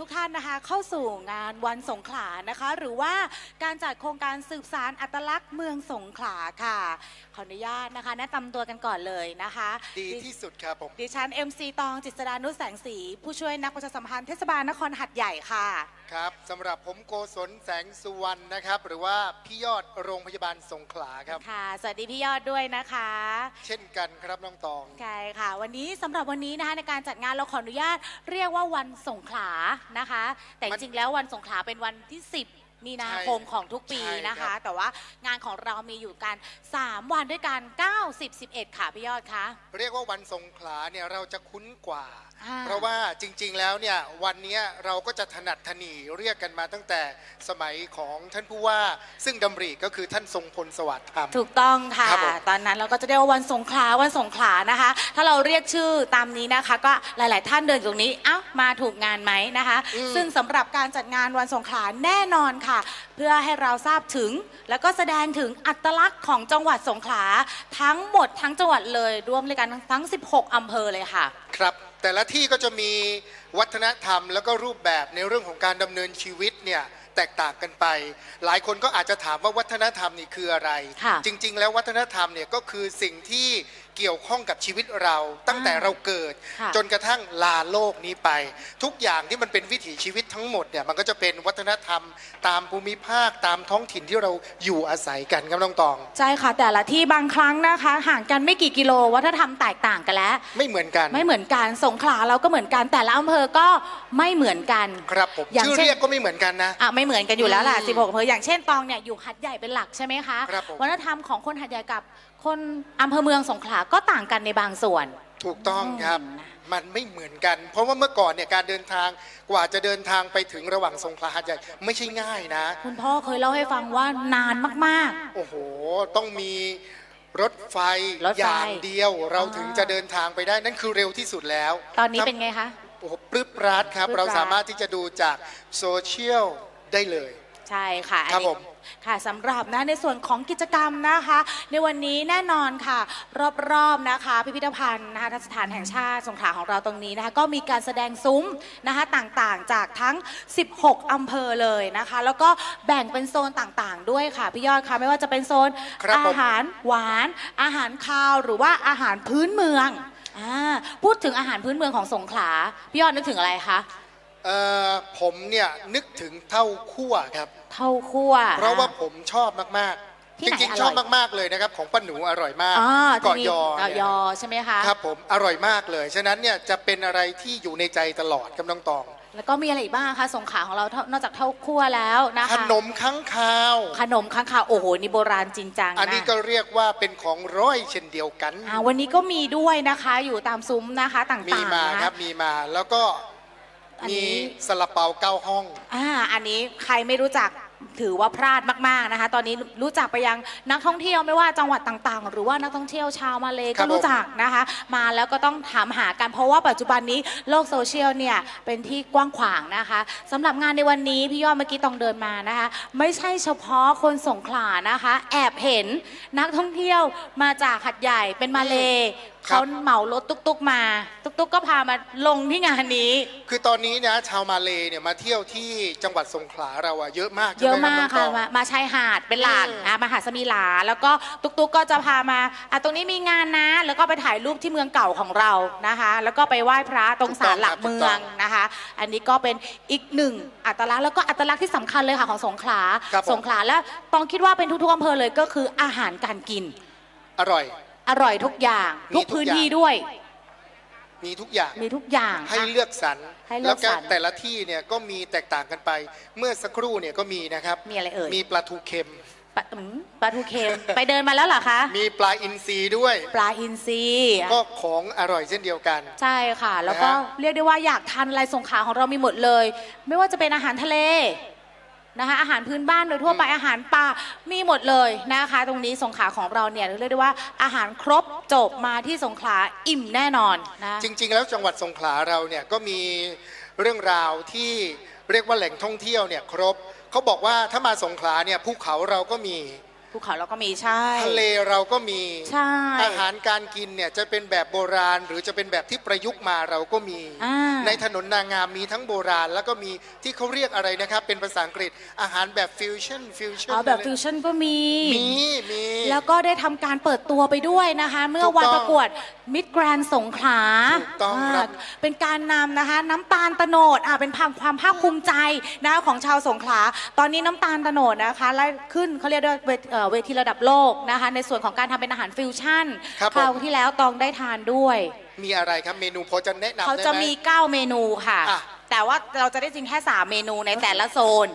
ทุกท่านนะคะ เข้าสู่งานวันสงขลานะคะ หรือว่าการจัดโครงการสืบสารอัตลักษณ์เมืองสงขลาค่ะ ขออนุญาตนะคะ แนะนำตัวกันก่อนเลยนะคะ ดีที่สุดครับผม ดิฉัน MC ตองจิตรดานุแสงสี ผู้ช่วยนักประชาสัมพันธ์เทศบาลนครหัดใหญ่ค่ะ ครับสำหรับผมโกศลแสงสุวรรณนะครับ หรือว่าพี่ยอดโรงพยาบาลสงขลาครับ ค่ะ สวัสดีพี่ยอดด้วยนะคะ เช่นกันครับน้องตองใช่ค่ะ วันนี้สำหรับวันนี้นะคะในการจัดงานเราขออนุญาตเรียกว่าวันสงขลานะคะ แต่จมันริงๆแล้ววันสงขลาเป็นวันที่ 10 มีนาคมของทุกปีใช่นะครัคะบแต่ว่างานของเรามีอยู่กัน 3 วันด้วยกัน 9 10 11 ค่ะพี่ยอดคะเรียกว่าวันสงขลาเนี่ยเราจะคุ้นกว่าอ่าเพราะว่าจริงๆแล้วเนี่ยวันเนี้ยเราก็จะถนัดถนีเรียกกันมาตั้งแต่สมัยของท่านผู้ว่า ซึ่งดำริก็คือท่านทรงพลสวัสดิ์ธรรมถูกต้องค่ะครับผมตอนนั้นเราก็จะเรียกว่าวันสงขลาวันสงขลานะคะ ถ้าเราเรียกชื่อตามนี้นะคะ ก็หลาย ๆ ท่านเดินอยู่ตรงนี้เอ้ามาถูกงานไหมนะคะ ซึ่งสำหรับการจัดงานวันสงขลาแน่นอนค่ะเพื่อให้เราทราบถึง แล้วก็แสดงถึงอัตลักษณ์ของจังหวัดสงขลาทั้งหมดทั้งจังหวัดเลยรวมเลยกันทั้ง 16 อำเภอเลยค่ะ ครับ แต่ละที่ก็จะมีวัฒนธรรมแล้วก็รูปแบบในเรื่องของการดำเนินชีวิตเนี่ยแตกต่างกันไป หลายคนก็อาจจะถามว่าวัฒนธรรมนี่คืออะไร ค่ะ จริง ๆ แล้ววัฒนธรรมเนี่ยก็คือสิ่งที่ เกี่ยวข้องกับชีวิตเราตั้งแต่เราเกิดค่ะจนกระทั่งลาโลกนี้ไป ทุกอย่างที่มันเป็นวิถีชีวิตทั้งหมดเนี่ยมันก็จะเป็นวัฒนธรรม ตามภูมิภาคตามท้องถิ่นที่เราอยู่อาศัยกันครับน้องตอง ใช่ค่ะ แต่ละที่บางครั้งนะคะ ห่างกันไม่กี่กิโลวัฒนธรรมแตกต่างกันแล้ว ไม่เหมือนกันไม่เหมือนกันสงขลาเราก็เหมือนกันแต่ละอำเภอก็ไม่เหมือนกันครับผมอย่างชื่อเช่นเรียกก็ไม่เหมือนกันนะอะไม่เหมือนกันอยู่แล้วล่ะอืม16อำเภออย่างเช่นตองเนี่ยอยู่หัดใหญ่เป็นหลักใช่ไหมคะครับผมวัฒนธรรมของคนหัดใหญ่กับ คนอำเภอเมืองสงขลาก็ต่างกันในบางส่วน ถูกต้องครับอืมนะมันไม่เหมือนกัน เพราะว่าเมื่อก่อนเนี่ยการเดินทางกว่าจะเดินทางไปถึงระหว่างสงขลาหาดใหญ่ไม่ใช่ง่ายนะ คุณพ่อเคยเล่าให้ฟังว่านานมากโอ้โห ต้องมีรถไฟรถไฟ อย่างเดียวเราอ่าถึงจะเดินทางไปได้นั่นคือเร็วที่สุดแล้วๆ ตอนนี้เป็นไงคะ โอ้โหปรึบปราดครับ ปรึบปราด เราสามารถที่จะดูจากโซเชียลได้เลย ใช่ค่ะครับอันนี้ผม ค่ะสำหรับนะในส่วนของกิจกรรมนะคะ ในวันนี้แน่นอนค่ะ รอบๆนะคะ พิพิธภัณฑ์นะคะสถานแห่งชาติสงขลาของเราตรงนี้นะคะ ก็มีการแสดงซุ้มนะคะต่างๆ จากทั้ง 16 อำเภอเลยนะคะ แล้วก็แบ่งเป็นโซนต่างๆ ด้วยค่ะพี่ยอดคะไม่ว่าจะเป็นโซนครับผม อาหารหวาน อาหารคาวหรือว่าอาหารพื้นเมืองอ่าพูดถึงอาหารพื้นเมืองของสงขลาพี่ยอดนึกถึงอะไรคะ เอ่อผมเนี่ยนึกถึงเท่าคั่วครับ เท่าคั่ว เพราะว่าผมชอบมากๆ ที่จไหนริงอร่อยๆชอบมากๆเลยนะครับของป้าหนูอร่อยมากอ่าจะเกาะมียอเกาะเนี่ยยนะอใช่ไหมคะ ครับผมอร่อยมากเลย ฉะนั้นเนี่ยจะเป็นอะไรที่อยู่ในใจตลอดกับน้องตอง แล้วก็มีอะไรอีกบ้างคะสงขลาของเราเท่านอกจากเท่าคั่วแล้วนะขคะนมค้างคาว ขนมข้างคาวโอ้โหนี่โบราณจริงจังอันนี้นะก็เรียกว่าเป็นของร้อยเช่นเดียวกัน อ่าวันนี้ก็มีด้วยนะคะอยู่ตามซุ้มนะคะต่างๆมีมานะคคะรับมีมาแล้วก็ อันมีนี้ซาลาเปาเก้าห้อง อ่าอันนี้ใครไม่รู้จัก ถือว่าพลาดมากๆนะคะ ตอนนี้รู้จักไปยังนักท่องเที่ยวไม่ว่าจังหวัดต่างๆ หรือว่านักท่องเที่ยวชาวมาเลครัก็บผมรู้จักนะคะ มาแล้วก็ต้องถามหากันเพราะว่าปัจจุบันนี้โลกโซเชียลเนี่ยเป็นที่กว้างขวางนะคะสำหรับงานในวันนี้พี่ยอดเมื่อกี้ต้องเดินมานะคะ ไม่ใช่เฉพาะคนสงขลานะคะ แอบเห็นนักท่องเที่ยวมาจากหัดใหญ่เป็นมาเลครับ เขาเหมารถตุ๊กๆมาตุ๊กๆก็พามาลงที่งานนี้ คือตอนนี้นะชาวมาเลเนี่ยมาเที่ยวที่จังหวัดสงขลาเราอะเยอะมากเยอะใช่ไหมากรับค่ะน้องตองมามาชายหาดเป็นหลักอืมอะมาหาดสมีหลา แล้วก็ตุ๊กตุ๊กก็จะพามาอะตรงนี้มีงานนะ แล้วก็ไปถ่ายรูปที่เมืองเก่าของเรานะคะ แล้วก็ไปไหว้พระตรงศาลหลักเมืองนะคะ อันนี้ก็เป็นอีกหนึ่งอัตลักษณ์แล้วก็อัตลักษณ์ที่สำคัญเลยค่ะของสงขลาครับผม สงขลาและต้องคิดว่าเป็นทุกๆอำเภอเลยก็คืออาหารการกิน อร่อย อร่อยทุกอย่าง มีทุกทุกพื้นอย่าง ที่ด้วย มีทุกอย่างมีทุกอย่างให้ค่ะ เลือกสรร ให้เลืแล้อวกก็สรร แต่ละที่เนี่ยก็มีแตกต่างกันไป เมื่อสักครู่เนี่ยก็มีนะครับมีอะไรเอ่ย มีปลาทูเค็ม ปลาอืมปลาทูเค็มไปเดินมาแล้วเหรอคะ มีปลาอินทรีด้วย ปลาอินทรีก็ของอร่อยเช่นเดียวกัน ใช่ค่ะ แล้วก็นะฮะ เรียกได้ว่าอยากทานอะไรสงขลาของเรามีหมดเลย ไม่ว่าจะเป็นอาหารทะเล นะคะอาหารพื้นบ้านโดยทั่วไปอาหารป่ามีหมดเลยนะคะ ตรงนี้สงขลาของเราเนี่ยเรียกได้ว่าอาหารครบจบมาที่สงขลาอิ่มแน่นอนนะจริง ๆ แล้วจังหวัดสงขลาเราเนี่ยก็มีเรื่องราวที่เรียกว่าแหล่งท่องเที่ยวเนี่ยครบเขาบอกว่าถ้ามาสงขลาเนี่ยภูเขาเราก็มี ภูเขาเราก็มีใช่ ทะเลเราก็มีใช่อาหารการกินเนี่ยจะเป็นแบบโบราณ หรือจะเป็นแบบที่ประยุกต์มาเราก็มี อ่า ในถนนนางงามมีทั้งโบราณ แล้วก็มีที่เขาเรียกอะไรนะครับ เป็นภาษาอังกฤษอาหารแบบฟิวชั่นฟิวชั่นอ๋อแบบฟิวชั่นก็มี มีมี แล้วก็ได้ทำการเปิดตัวไปด้วยนะคะ เมื่อถูกวันต้องประกวดมิดแกรนสงขลาถูกต้องครับาเป็นการนำนะคะ น้ำตาลตะโนดอ่าเป็นความความภาคภูมิใจนะคะของชาวสงขลา ตอนนี้น้ำตาลตะโนดนะคะไล่ขึ้นเขาเรียกว่าเวทเอ่อเวทีระดับโลกนะคะ ในส่วนของการทำเป็นอาหารฟิวชั่นครับผม คราวที่แล้วตองได้ทานด้วย มีอะไรครับเมนูพอจะแนะนำเขาได้จะไหมมี 9 เมนูค่ะ อะแต่ว่าเราจะได้จริงแค่ 3 เมนูในแต่ละโซน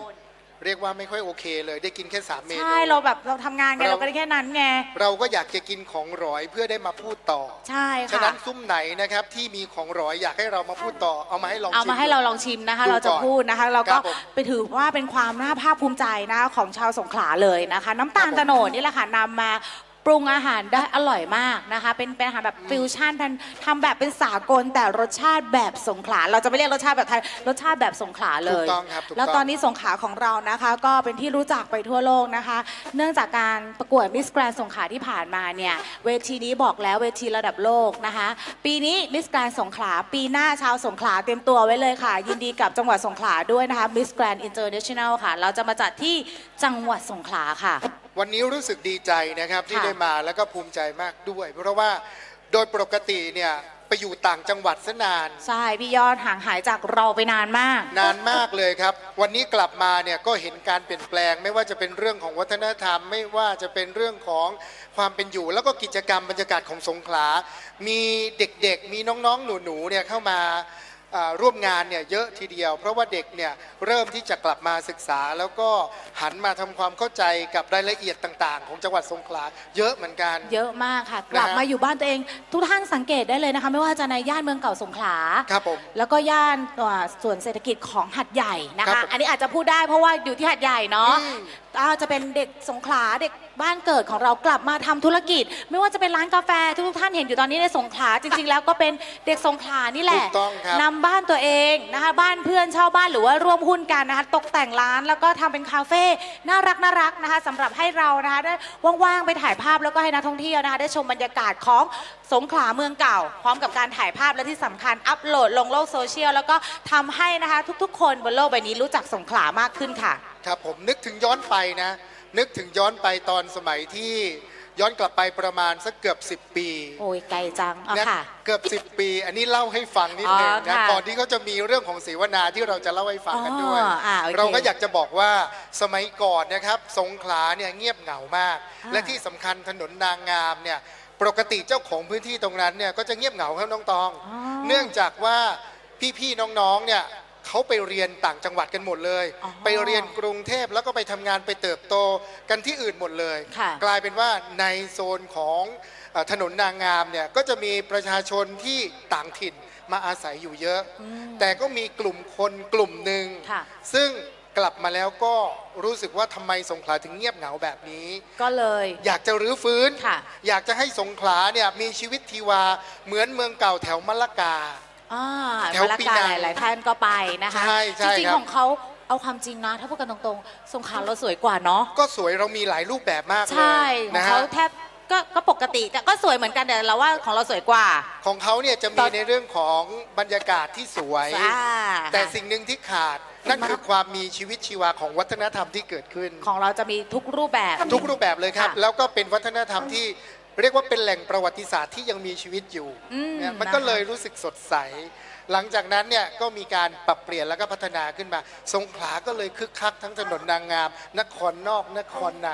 เรียกว่าไม่ค่อยโอเคเลยได้กินแค่สามเมนู ใช่เราแบบเราทำงานกันเรา เราก็ได้แค่นั้นไง เราก็อยากจะกินของร้อยเพื่อได้มาพูดต่อ ใช่ฉะค่ะ นั้นซุ้มไหนนะครับที่มีของร้อยอยากให้เรามาพูดต่อเอามาให้ลองเอามาชิให้เราลองชิมนะคะ ดูเราจะก่อนพูดนะคะ เราครัก็บผมไปถือว่าเป็นความน่าภาคภูมิใจนะคะของชาวสงขลาเลยนะคะ น้ำตาลครับผมโตโนดนี่แหละค่ะนำมา ปรุงอาหารได้อร่อยมากนะคะ เป็นเป็นอาหารแบบฟิวชั่นทำทำแบบเป็นสากลแต่รสชาติแบบสงขลาเราจะไม่เรียกรสชาติแบบไทยรสชาติแบบสงขลาเลถูกยต้องครับถูกแล้วต้องตอนนี้สงขลาของเรานะคะ ก็เป็นที่รู้จักไปทั่วโลกนะคะ เนื่องจากการประกวดมิสแกรนสงขลาที่ผ่านมาเนี่ยเวทีนี้บอกแล้วเวทีระดับโลกนะคะ ปีนี้มิสแกรนสงขลาปีหน้าชาวสงขลาเตรียมตัวไว้เลยค่ะ ยินดีกับจังหวัดสงขลาด้วยนะคะมิสแกรนอินเตอร์เนชั่นแนลค่ะ เราจะมาจัดที่จังหวัดสงขลาค่ะ วันนี้รู้สึกดีใจนะครับที่ค่ะได้มาแล้วก็ภูมิใจมากด้วย เพราะว่าโดยปกติเนี่ยไปอยู่ต่างจังหวัดซะนาน ใช่พี่ยอดห่างหายจากเราไปนานมาก นานมากเลยครับ วันนี้กลับมาเนี่ยก็เห็นการเปลี่ยนแปลง ไม่ว่าจะเป็นเรื่องของวัฒนธรรม ไม่ว่าจะเป็นเรื่องของความเป็นอยู่ แล้วก็กิจกรรมบรรยากาศของสงขลา มีเด็กๆ มีน้องๆ หนูๆเนี่ยเข้ามาอ่า ร่วมงานเนี่ยเยอะทีเดียว เพราะว่าเด็กเนี่ยเริ่มที่จะกลับมาศึกษา แล้วก็หันมาทำความเข้าใจกับรายละเอียดต่างๆ ของจังหวัดสงขลาเยอะเหมือนกัน เยอะมากค่ะ กลับนะฮะมาอยู่บ้านตัวเอง ทุกท่านสังเกตได้เลยนะคะไม่ว่าจะในย่านเมืองเก่าสงขลาครับผมแล้วก็ย่านอ่าส่วนเศรษฐกิจของหัดใหญ่นะครัคะบผมอันนี้อาจจะพูดได้เพราะว่าอยู่ที่หัดใหญ่เนาะอืมอ่าจะเป็นเด็กสงขลาเด็ก บ้านเกิดของเรากลับมาทำธุรกิจ ไม่ว่าจะเป็นร้านกาแฟทุกๆท่านเห็นอยู่ตอนนี้ในสงขลาจริง ๆ แล้วก็เป็นเด็กสงขลานี่แหถูละกต้องครับ นำบ้านตัวเองนะคะบ้านเพื่อนเช่าบ้านหรือว่าร่วมหุ้นกันนะคะตกแต่งร้านแล้วก็ทำเป็นคาเฟ่น่ารักน่ารักนะคะสำหรับให้เรานะคะได้ว่างๆไปถ่ายภาพแล้วก็ให้นักท่องเที่ยวนะคะได้ชมบรรยากาศของสงขลาเมืองเก่า พร้อมกับการถ่ายภาพและที่สำคัญอัปโหลดลงโลกโซเชียลแล้วก็ทำให้นะคะทุกๆ คนบนโลกใบนี้รู้จักสงขลามากขึ้นค่ะ ครับผมนึกถึงย้อนไปนะ นึกถึงย้อนไปตอนสมัยที่ย้อนกลับไปประมาณสักเกือบ 10 ปีโอ้ยไกลจังเอานะค่ะ เกือบ 10 ปี อันนี้เล่าให้ฟังนิดหนึ่งอ๋อนะค่ะก่อนที่เขาจะมีเรื่องของเสวนาที่เราจะเล่าให้ฟังกันด้วย อ๋ออ่าโอเคเราก็อยากจะบอกว่าสมัยก่อนนะครับสงขลาเนี่ยเงียบเหงามาก อ่า และที่สำคัญถนนนางงามเนี่ยปกติเจ้าของพื้นที่ตรงนั้นเนี่ยก็จะเงียบเหงาครับน้องตองอ๋อเนื่องจากว่าพี่ๆน้องๆเนี่ย เขาไปเรียนต่างจังหวัดกันหมดเลย อ๋อไปเรียนกรุงเทพแล้วก็ไปทำงานไปเติบโตกันที่อื่นหมดเลย ค่ะ กลายเป็นว่าในโซนของเอ่อถนนนางงามเนี่ยก็จะมีประชาชนที่ต่างถิ่นมาอาศัยอยู่เยอะ อืม แต่ก็มีกลุ่มคนกลุ่มหนึ่งค่ะ ซึ่งกลับมาแล้วก็รู้สึกว่าทำไมสงขลาถึงเงียบเหงาแบบนี้ ก็เลย อยากจะรื้อฟื้น ค่ะอยากจะให้สงขลาเนี่ยมีชีวิตทีวาเหมือนเมืองเก่าแถวมะละกา อ่าแถวมะละปีกานังหลายๆท่านก็ไปนะคะ ใช่ใช่จริงครับๆของเขาเอาความจริงนะ ถ้าพูดกันตรงๆ สงขลาเราสวยกว่าเนาะ ก็สวยเรามีหลายรูปแบบมากเลยใช่ของนะเขาฮะแทบก็ก็ปกติแต่ก็สวยเหมือนกันแต่เราว่าของเราสวยกว่า ของเขาเนี่ยจะตมีอนในเรื่องของบรรยากาศที่สวย อ่าแต่สิ่งหนึ่งที่ขาดนั่นคือความมีชีวิตชีวาของวัฒนธรรมที่เกิดขึ้น ของเราจะมีทุกรูปแบบ ทุกรูปแบบเลยครับ ค่ะแล้วก็เป็นวัฒนธรรมที่ เรียกว่าเป็นแหล่งประวัติศาสตร์ที่ยังมีชีวิตอยู่อืมเนี่ยมันนะคะก็เลยรู้สึกสดใส หลังจากนั้นเนี่ยก็มีการปรับเปลี่ยนแล้วก็พัฒนาขึ้นมา สงขลาก็เลยคึกคักทั้งถนนนางงาม นครนอกนครใน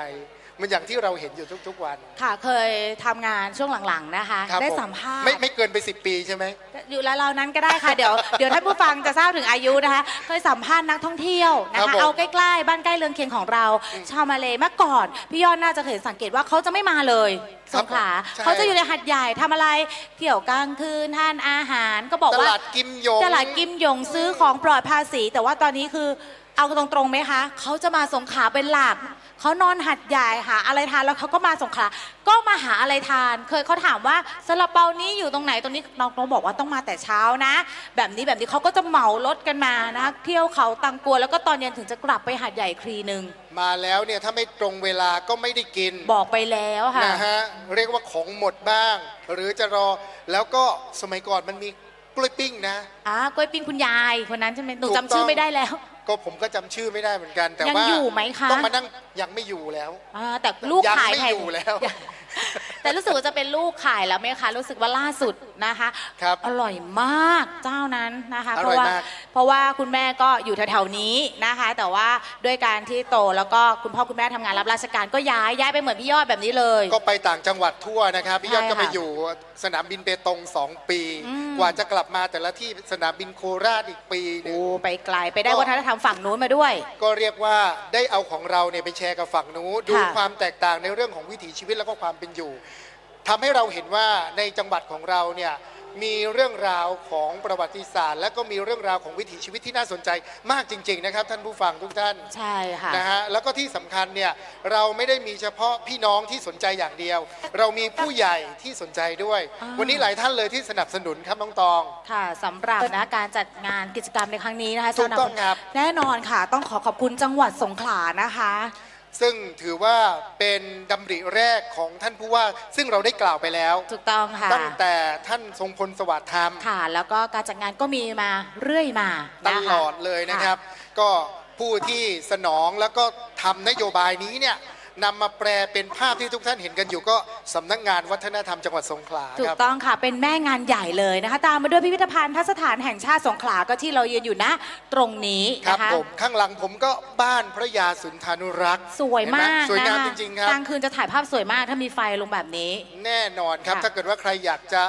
มันอย่างที่เราเห็นอยู่ทุก ๆ วัน ค่ะเคยทำงานช่วงหลังๆนะคะ ครับได้ผสัมภาษณ์ ไม่ไม่เกินไป 10 ปีใช่ไหม อยู่แล้วเรานั้นก็ได้ค่ะ เดี๋ยวเดี๋ยวท่านผู้ฟังจะทราบถึงอายุนะคะ เคยสัมภาษณ์นักท่องเที่ยวนะครัคะบผมเอาใกล้ๆ บ้านใกล้เรือนเคียงของเรา ชาวมาเลยเมื่อก่อน พี่ยอดน่าจะเคยสังเกตว่าเขาจะไม่มาเลยสงขลาใช่ เขาจะอยู่ในหัดใหญ่ทำอะไรเที่ยวกลางคืนทานอาหารก็บอกตว่า ลาดกิมยง ตลาดกิมหยงซื้อของปลอดภาษี แต่ว่าตอนนี้คือเอาตรงๆไหมคะ เขาจะมาสงขลาเป็นหลัก เขานอนหัดใหญ่หาอะไรทานแล้วเขาก็มาสงขลาก็มาหาอะไรทาน เคยเขาถามว่าซาลาเปานี้อยู่ตรงไหนตรงนี้น้องๆบอกว่าต้องมาแต่เช้านะ แบบนี้แบบนี้เขาก็จะเหมารถกันมานะเที่ยวเขาตังกัวแล้วก็ตอนเย็นถึงจะกลับไปหัดใหญ่อีกทีหนึ่งมาแล้วเนี่ยถ้าไม่ตรงเวลาก็ไม่ได้กินบอกไปแล้วค่ะนะฮะเรียกว่าของหมดบ้าง หรือจะรอแล้วก็สมัยก่อนมันมี กล้วยปิ้งนะ อ่ากล้วยปิ้งคุณยายคนนั้นใช่ไหมหนูถูกจำชื่อต้องไม่ได้แล้ว ก็ผมก็จำชื่อไม่ได้เหมือนกัน แต่ยังว่าอยู่ไหมคะ ต้องมานั่งยังไม่อยู่แล้ว อ่าแต่ลูกยังขายไม่แทนอยู่แล้ว แต่รู้สึกว่าจะเป็นลูกขายแล้วไหมคะ รู้สึกว่าล่าสุดนะคะ ครับอร่อยมากเจ้านั้นนะคะ อเพร่อยราะว่ามาก เพราะว่าคุณแม่ก็อยู่แถวๆนี้นะคะ แต่ว่าด้วยการที่โตแล้วก็คุณพ่อคุณแม่ทำงานรับราชการก็ย้ายย้ายไปเหมือนพี่ยอดแบบนี้เลย ก็ไปต่างจังหวัดทั่วนะครับ พี่ยอดใช่ก็ไปค่ะอยู่สนามบินเปตงสองปี อืม กว่าจะกลับมาแต่ละที่สนามบินโคราชอีกปีหนึง โอ้ไปไกลไปได้ก็ วัฒนธรรมฝั่งนู้นมาด้วย ก็เรียกว่าได้เอาของเราเนี่ยไปแชร์กับฝั่งนู้นดูค่ะความแตกต่างในเรื่องของวิถีชีวิตแล้วก็ความเป็นอยู่ ทำให้เราเห็นว่าในจังหวัดของเราเนี่ยมีเรื่องราวของประวัติศาสตร์ และก็มีเรื่องราวของวิถีชีวิตที่น่าสนใจมากจริง ๆ นะครับ ท่านผู้ฟังทุกท่านใช่ค่ะนะฮะแล้วก็ที่สำคัญเนี่ยเราไม่ได้มีเฉพาะพี่น้องที่สนใจอย่างเดียว เรามีผู้ใหญ่ที่สนใจด้วย อ่า วันนี้หลายท่านเลยที่สนับสนุนครับน้องตอง ค่ะสำหรับนะการจัดงานกิจกรรมในครั้งนี้นะคะถูกต้องครับ แน่นอนค่ะ ต้องขอขอบคุณจังหวัดสงขลานะคะ ซึ่งถือว่าเป็นดำริแรกของท่านผู้ว่า ซึ่งเราได้กล่าวไปแล้ว ถูกต้องค่ะ ตั้งแต่ท่านทรงพลสวัสดิ์ธรรม ค่ะ แล้วก็การจัดงานก็มีมาเรื่อยมาตนะคะ ลอดเลยนะครับ ก็ผู้ที่สนองแล้วก็ทำนโยบายนี้เนี่ย นำมาแปลเป็นภาพที่ทุกท่านเห็นกันอยู่ก็สำนักงานวัฒนธรรมจังหวัดสงขลาถูคกรับ ต้องค่ะ เป็นแม่งานใหญ่เลยนะคะ ตามมาด้วยพิพิธภัณฑ์ทัศฐานแห่งชาติสงขลาก็ที่เรายืนอยู่นะ ตรงนี้ครับนะคะ ผมข้างหลังผมก็บ้านพระยาสุนทานุรักษ์สวยมากเห็นไหสวยงามนะคะจริงๆครับ กลางคืนจะถ่ายภาพสวยมากถ้ามีไฟลงแบบนี้ แน่นอนครับ ค่ะถ้าเกิดว่าใครอยากจะ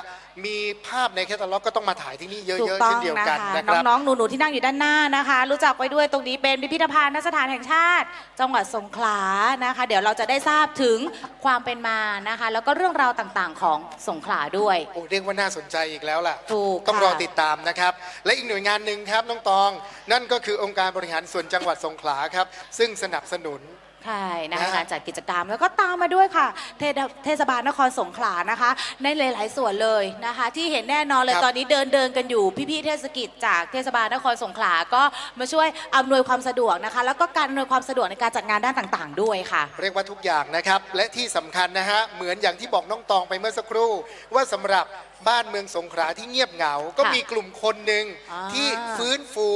มีภาพในแคตตาล็อกก็ต้องมาถ่ายที่นี่เยถูกอะๆต้อเช่งนเดียวนะกันคะนะครับ น้องๆหนูๆที่นั่งอยู่ด้านหน้านะคะ รู้จักไว้ด้วยตรงนี้เป็นพิพิธภัณฑ์ทัศฐานแห่งชาติ จังหวัดสงขลานะคะ เดี๋ยวเราจะได้ทราบถึงความเป็นมานะคะ แล้วก็เรื่องราวต่างๆของสงขลาด้วย โอ้เรียกว่าน่าสนใจอีกแล้วล่ะ ถูกต้องค่ะ รอติดตามนะครับ และอีกหน่วยงานหนึ่งครับน้องตอง นั่นก็คือองค์การบริหารส่วนจังหวัดสงขลาครับ ซึ่งสนับสนุน ใช่นะคะนะฮะการจัดกิจกรรมแล้วก็ตามมาด้วยค่ะ เทศเทศบาลนครสงขลานะคะ ในหลาย ๆ ส่วนเลยนะคะ ที่เห็นแน่นอนเลยตอนนี้เดินเดินกันอยู่พี่ๆเทศกิจจากเทศบาลนครสงขลาก็มาช่วยอำนวยความสะดวกนะคะ แล้วก็การอำนวยความสะดวกในการจัดงานด้านต่าง ๆ ด้วยค่ะ เรียกว่าทุกอย่างนะครับ และที่สำคัญนะฮะ เหมือนอย่างที่บอกน้องตองไปเมื่อสักครู่ ว่าสำหรับบ้านเมืองสงขลาที่เงียบเหงา ก็มีกลุ่มคนหนึ่งอ่าที่ฟื้นฟู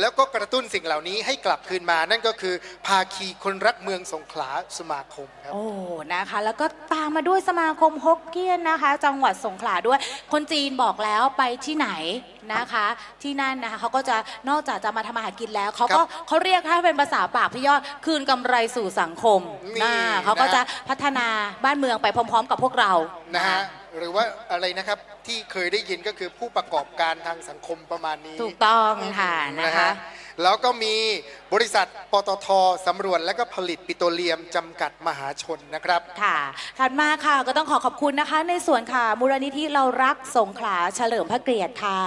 แล้วก็กระตุ้นสิ่งเหล่านี้ให้กลับคืนมา นั่นก็คือภาคีคนรักเมืองสงขลาสมาคมครับโอ้นะคะ แล้วก็ตามมาด้วยสมาคมฮกเกี้ยนนะคะ จังหวัดสงขลาด้วย คนจีนบอกแล้วไปที่ไหนนะคะ ที่นั่นนะคะเขาก็จะนอกจากจะมาทำมาหากินแล้วเขาก็ครับเขาเรียกถ้าเป็นภาษาปากพี่ยอดคืนกำไรสู่สังคมนี่นะเขาก็นะจะพัฒนาบ้านเมืองไปพร้อม ๆ กับพวกเรานะฮะ หรือว่าอะไรนะครับที่เคยได้ยินก็คือผู้ประกอบการทางสังคมประมาณนี้ ถูกต้องค่ะนะคะ แล้วก็มีบริษัทปตทสำรวจและก็ผลิตปิโตรเลียมจำกัดมหาชนนะครับ ค่ะถัดมาค่ะก็ต้องขอขอบคุณนะคะ ในส่วนค่ะมูลนิธิเรารักสงขลาเฉลิมพระเกียรติค่ะ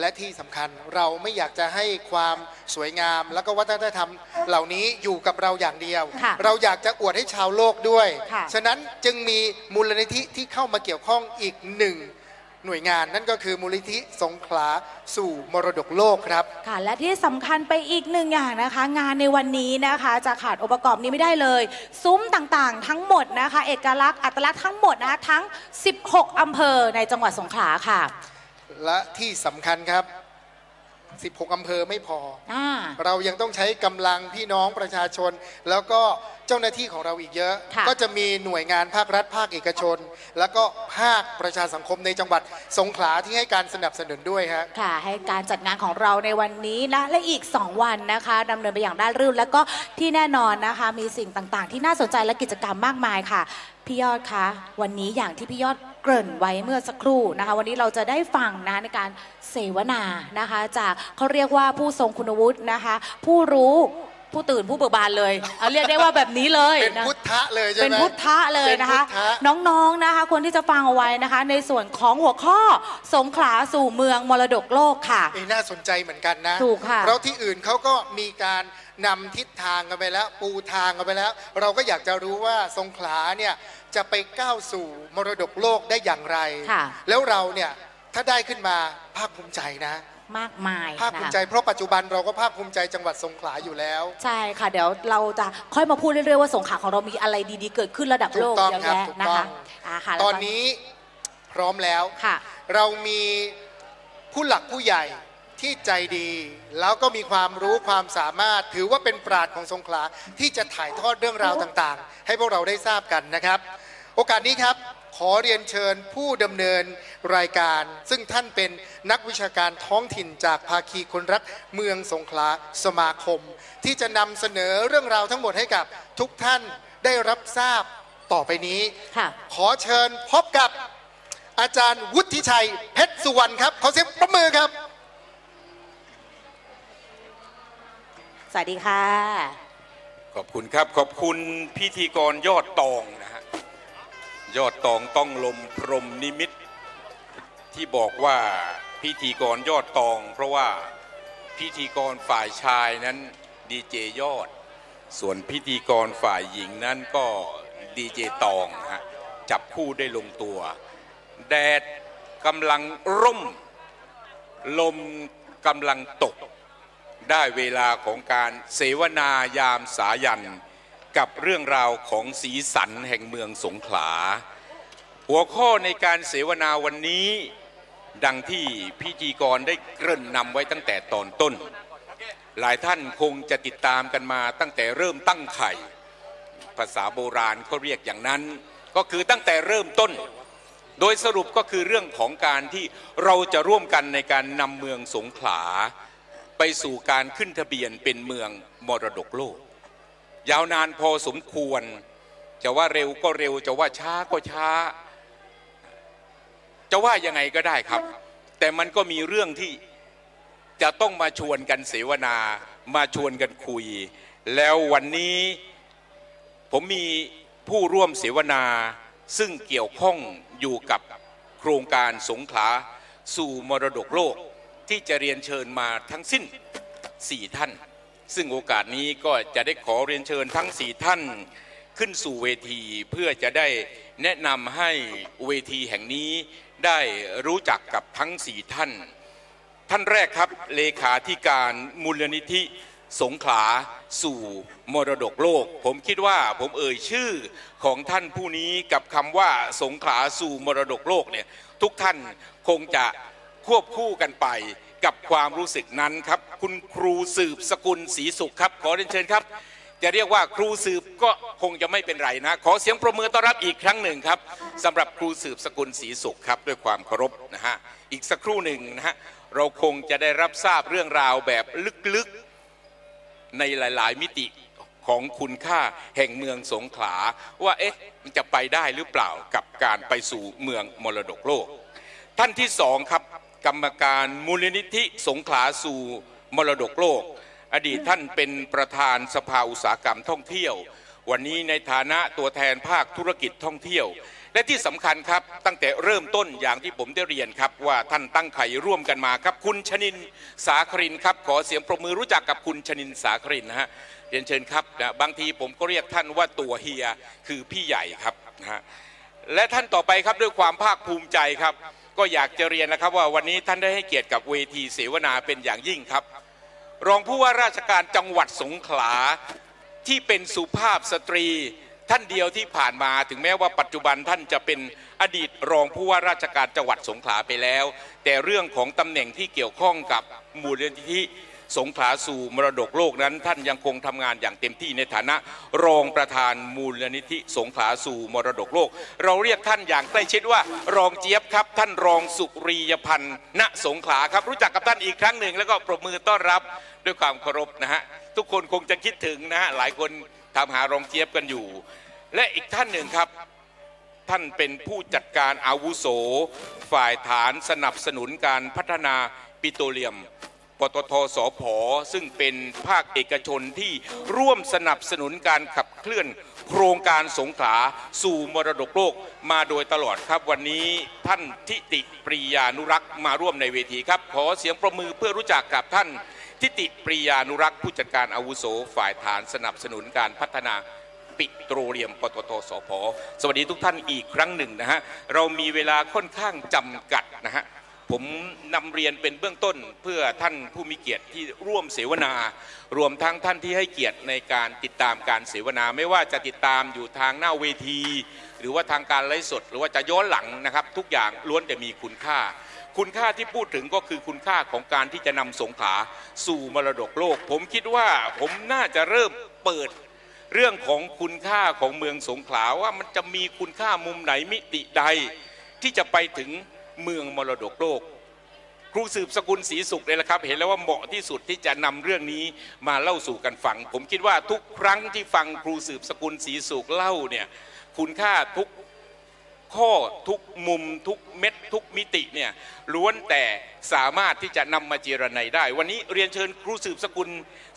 และที่สำคัญเราไม่อยากจะให้ความสวยงาม แล้วก็วัฒนธรรมเหล่านี้อยู่กับเราอย่างเดียว ค่ะเราอยากจะอวดให้ชาวโลกด้วย ค่ะ ฉะนั้นจึงมีมูลนิธิที่เข้ามาเกี่ยวข้องอีกหนึ่ง หน่วยงานนั่นก็คือมูลนิธิสงขลาสู่มรดกโลกครับ ค่ะและที่สำคัญไปอีกหนึ่งอย่างนะคะ งานในวันนี้นะคะจะขาดองค์ประกอบนี้ไม่ได้เลย ซุ้มต่างๆ ทั้งหมดนะคะ เอกลักษณ์อัตลักษณ์ทั้งหมดนะคะทั้ง 16 อำเภอในจังหวัดสงขลาค่ะ และที่สำคัญครับ 16อำเภอไม่พอ อ่า เรายังต้องใช้กำลังพี่น้องประชาชน แล้วก็เจ้าหน้าที่ของเราอีกเยอะ ค่ะ ก็จะมีหน่วยงานภาครัฐภาคเอกชน แล้วก็ภาคประชาสังคมในจังหวัดสงขลาที่ให้การสนับสนุนด้วยฮะ ค่ะ ให้การจัดงานของเราในวันนี้นะ และอีก 2 วันนะคะดำเนินไปอย่างราบรื่นแล้วก็ที่แน่นอนนะคะ มีสิ่งต่างๆ ที่น่าสนใจและกิจกรรมมากมายค่ะ พี่ยอดคะ วันนี้อย่างที่พี่ยอดเก ริ่นไว้เมื่อสักครู่นะคะ วันนี้เราจะได้ฟังนะในการเสวนานะคะ จากเขาเรียกว่าผู้ทรงคุณวุฒินะคะ ผู้รู้ ผู้ตื่นผู้เบิกบานเลยเอาเรียกได้ว่าแบบนี้เลยเป็นนะ พุทธะเลยใช่ไหม เป็นพุทธะเลยนะคะ เป็นพุทธะ น้องๆนะคะคนที่จะฟังเอาไว้นะคะ ในส่วนของหัวข้อสงขลาสู่เมืองมรดกโลกค่ะ เอ้ยน่าสนใจเหมือนกันนะ ถูกค่ะ เพราะที่อื่นเขาก็มีการนำทิศทางกันไปแล้ว ปูทางกันไปแล้ว เราก็อยากจะรู้ว่าสงขลาเนี่ยจะไปก้าวสู่มรดกโลกได้อย่างไร ค่ะ แล้วเราเนี่ยถ้าได้ขึ้นมาภาคภูมิใจนะ มากมายภาคภูมินะคะใจเพราะปัจจุบันเราก็ภาคภูมิใจจังหวัดสงขลาอยู่แล้ว ใช่ค่ะ เดี๋ยวเราจะค่อยมาพูดเรื่อยๆว่าสงขลาของเรามีอะไรดีๆ เกิดขึ้นระดับโลกถูกต้องเยอะครับแยะถูกนะต้อคะงอ่าค่ะตอนนี้พร้อมแล้วค่ะเรามีผู้หลักผู้ใหญ่ที่ใจดี แล้วก็มีความรู้ความสามารถถือว่าเป็นปราดของสงขลาที่จะถ่ายทอดเรื่องราวต่างๆ ให้พวกเราได้ทราบกันนะครับ โอกาสนี้ครับ ขอเรียนเชิญผู้ดำเนินรายการ ซึ่งท่านเป็นนักวิชาการท้องถิ่นจากภาคีคนรักเมืองสงขลาสมาคม ที่จะนำเสนอเรื่องราวทั้งหมดให้กับทุกท่านได้รับทราบต่อไปนี้ ค่ะ ขอเชิญพบกับอาจารย์วุฒิชัย เพชรสุวรรณครับ ขอเสียงปรบมือครับ สวัสดีค่ะ ขอบคุณครับ ขอบคุณพิธีกรยอดตองนะฮะ ยอดตองต้องลมพรมนิมิต ที่บอกว่าพิธีกรยอดตอง เพราะว่าพิธีกรฝ่ายชายนั้นดีเจยอด ส่วนพิธีกรฝ่ายหญิงนั้นก็ดีเจตองฮะจับคู่ได้ลงตัว แดดกำลังร่ม ลมกำลังตก ได้เวลาของการเสวนายามสายัน กับเรื่องราวของสีสันแห่งเมืองสงขลา หัวข้อในการเสวนาวันนี้ดังที่พิธีกรได้เกริ่นนำไว้ตั้งแต่ตอนต้น หลายท่านคงจะติดตามกันมาตั้งแต่เริ่มตั้งไข่ ภาษาโบราณเขาเรียกอย่างนั้น ก็คือตั้งแต่เริ่มต้น โดยสรุปก็คือเรื่องของการที่เราจะร่วมกันในการนำเมืองสงขลา ไปสู่การขึ้นทะเบียนเป็นเมืองมรดกโลก ยาวนานพอสมควร จะว่าเร็วก็เร็ว จะว่าช้าก็ช้า จะว่ายังไงก็ได้ครับ แต่มันก็มีเรื่องที่จะต้องมาชวนกันเสวนา มาชวนกันคุย แล้ววันนี้ผมมีผู้ร่วมเสวนาซึ่งเกี่ยวข้องอยู่กับโครงการสงขลาสู่มรดกโลกที่จะเรียนเชิญมาทั้งสิ้น 4 ท่าน ซึ่งโอกาสนี้ก็จะได้ขอเรียนเชิญทั้ง4ท่านขึ้นสู่เวทีเพื่อจะได้แนะนำให้เวทีแห่งนี้ได้รู้จักกับทั้ง4ท่าน ท่านแรกครับเลขาธิการมูลนิธิสงขลาสู่มรดกโลก ผมคิดว่าผมเอ่ยชื่อของท่านผู้นี้กับคำว่าสงขลาสู่มรดกโลกเนี่ยทุกท่านคงจะควบคู่กันไป กับความรู้สึกนั้นครับ คุณครูสืบสกุลศรีสุขครับ ขอเรียนเชิญครับ จะเรียกว่าครูสืบก็คงจะไม่เป็นไรนะ ขอเสียงประมือต้อนรับอีกครั้งหนึ่งครับสำหรับครูสืบสกุลศรีสุขครับ ด้วยความเคารพนะฮะอีกสักครู่หนึ่งนะฮะเราคงจะได้รับทราบเรื่องราวแบบลึกๆในหลาย ๆ มิติของคุณค่าแห่งเมืองสงขลาว่าเอ๊ะมันจะไปได้หรือเปล่ากับการไปสู่เมืองมรดกโลก ท่านที่สองครับ กรรมการมูลนิธิสงขลาสู่มรดกโลก อดีตท่านเป็นประธานสภาอุตสาหกรรมท่องเที่ยว วันนี้ในฐานะตัวแทนภาคธุรกิจท่องเที่ยว และที่สำคัญครับตั้งแต่เริ่มต้นอย่างที่ผมได้เรียนครับ ว่าท่านตั้งไข่ร่วมกันมาครับ คุณชนินสาครินครับ ขอเสียงปรบมือรู้จักกับคุณชนินสาครินนะฮะเรียนเชิญครับนะบางทีผมก็เรียกท่านว่าตัวเฮียคือพี่ใหญ่ครับนะฮะและท่านต่อไปครับด้วยความภาคภูมิใจครับ ก็อยากจะเรียนนะครับว่าวันนี้ท่านได้ให้เกียรติกับเวทีเสวนาเป็นอย่างยิ่งครับ รองผู้ว่าราชการจังหวัดสงขลาที่เป็นสุภาพสตรีท่านเดียวที่ผ่านมาถึงแม้ว่าปัจจุบันท่านจะเป็นอดีตรองผู้ว่าราชการจังหวัดสงขลาไปแล้ว แต่เรื่องของตำแหน่งที่เกี่ยวข้องกับมูลนิธิ สงขลาสู่มรดกโลกนั้น ท่านยังคงทำงานอย่างเต็มที่ในฐานะ รองประธานมูลนิธิสงขลาสู่มรดกโลก เราเรียกท่านอย่างใกล้ชิดว่า รองเจี๊ยบครับ ท่านรองสุรียพันธ์ณสงขลาครับ รู้จักกับท่านอีกครั้งหนึ่ง แล้วก็ปรบมือต้อนรับด้วยความเคารพนะฮะทุกคนคงจะคิดถึงนะฮะหลายคนถามหารองเจี๊ยบกันอยู่ และอีกท่านหนึ่งครับท่านเป็นผู้จัดการอาวุโส ฝ่ายฐานสนับสนุนการพัฒนาปิโตรเลียม ปตทสพซึ่งเป็นภาคเอกชนที่ร่วมสนับสนุนการขับเคลื่อนโครงการสงขลาสู่มรดกโลกมาโดยตลอดครับ วันนี้ท่านทิติปรียานุรักษ์มาร่วมในเวทีครับ ขอเสียงประมือเพื่อรู้จักกับท่านทิติปรียานุรักษ์ผู้จัดการอาวุโสฝ่ายฐานสนับสนุนการพัฒนาปิโตรเลียมปตทสพสวัสดีทุกท่านอีกครั้งหนึ่งนะฮะเรามีเวลาค่อนข้างจำกัดนะฮะ ผมนำเรียนเป็นเบื้องต้นเพื่อท่านผู้มีเกียรติที่ร่วมเสวนา รวมทั้งท่านที่ให้เกียรติในการติดตามการเสวนา ไม่ว่าจะติดตามอยู่ทางหน้าเวที หรือว่าทางการไลฟ์สด หรือว่าจะย้อนหลังนะครับ ทุกอย่างล้วนแต่มีคุณค่า คุณค่าที่พูดถึงก็คือคุณค่าของการที่จะนำสงขลาสู่มรดกโลก ผมคิดว่าผมน่าจะเริ่มเปิดเรื่องของคุณค่าของเมืองสงขลาว่ามันจะมีคุณค่ามุมไหนมิติใดที่จะไปถึง เมืองมรดกโลก ครูสืบสกุลศรีสุขเลยละครับ เห็นแล้วว่าเหมาะที่สุดที่จะนำเรื่องนี้มาเล่าสู่กันฟัง ผมคิดว่าทุกครั้งที่ฟังครูสืบสกุลศรีสุขเล่าเนี่ยคุณค่าทุกข้อทุกมุมทุกเม็ดทุกมิติเนี่ยล้วนแต่สามารถที่จะนำมาเจรไนได้ วันนี้เรียนเชิญครูสืบสกุล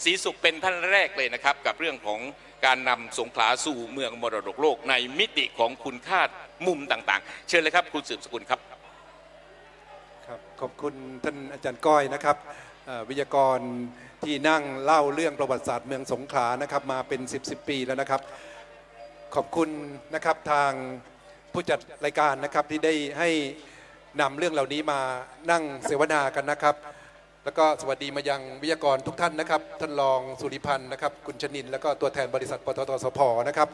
ศรีสุขเป็นท่านแรกเลยนะครับ กับเรื่องของการนำสงขลาสู่เมืองมรดกโลกในมิติของคุณค่ามุมต่างๆ เชิญเลยครับครูสืบสกุลครับ ครับขอบคุณท่านอาจารย์ก้อยนะครับวิทยากรที่นั่งเล่าเรื่องประวัติศาสตร์เมืองสงขลานะครับมาเป็น 10บสปีแล้วนะครับ ขอบคุณนะครับทางผู้จัดรายการนะครับที่ได้ให้นำเรื่องเหล่านี้มานั่งเสวนากันนะครับ แล้วก็สวัสดีมายังวิทยากรทุกท่านนะครับท่านรองสุริพันธ์นะครับคุณชนิน แล้วก็ตัวแทนบริษัทปตทสพนะครับ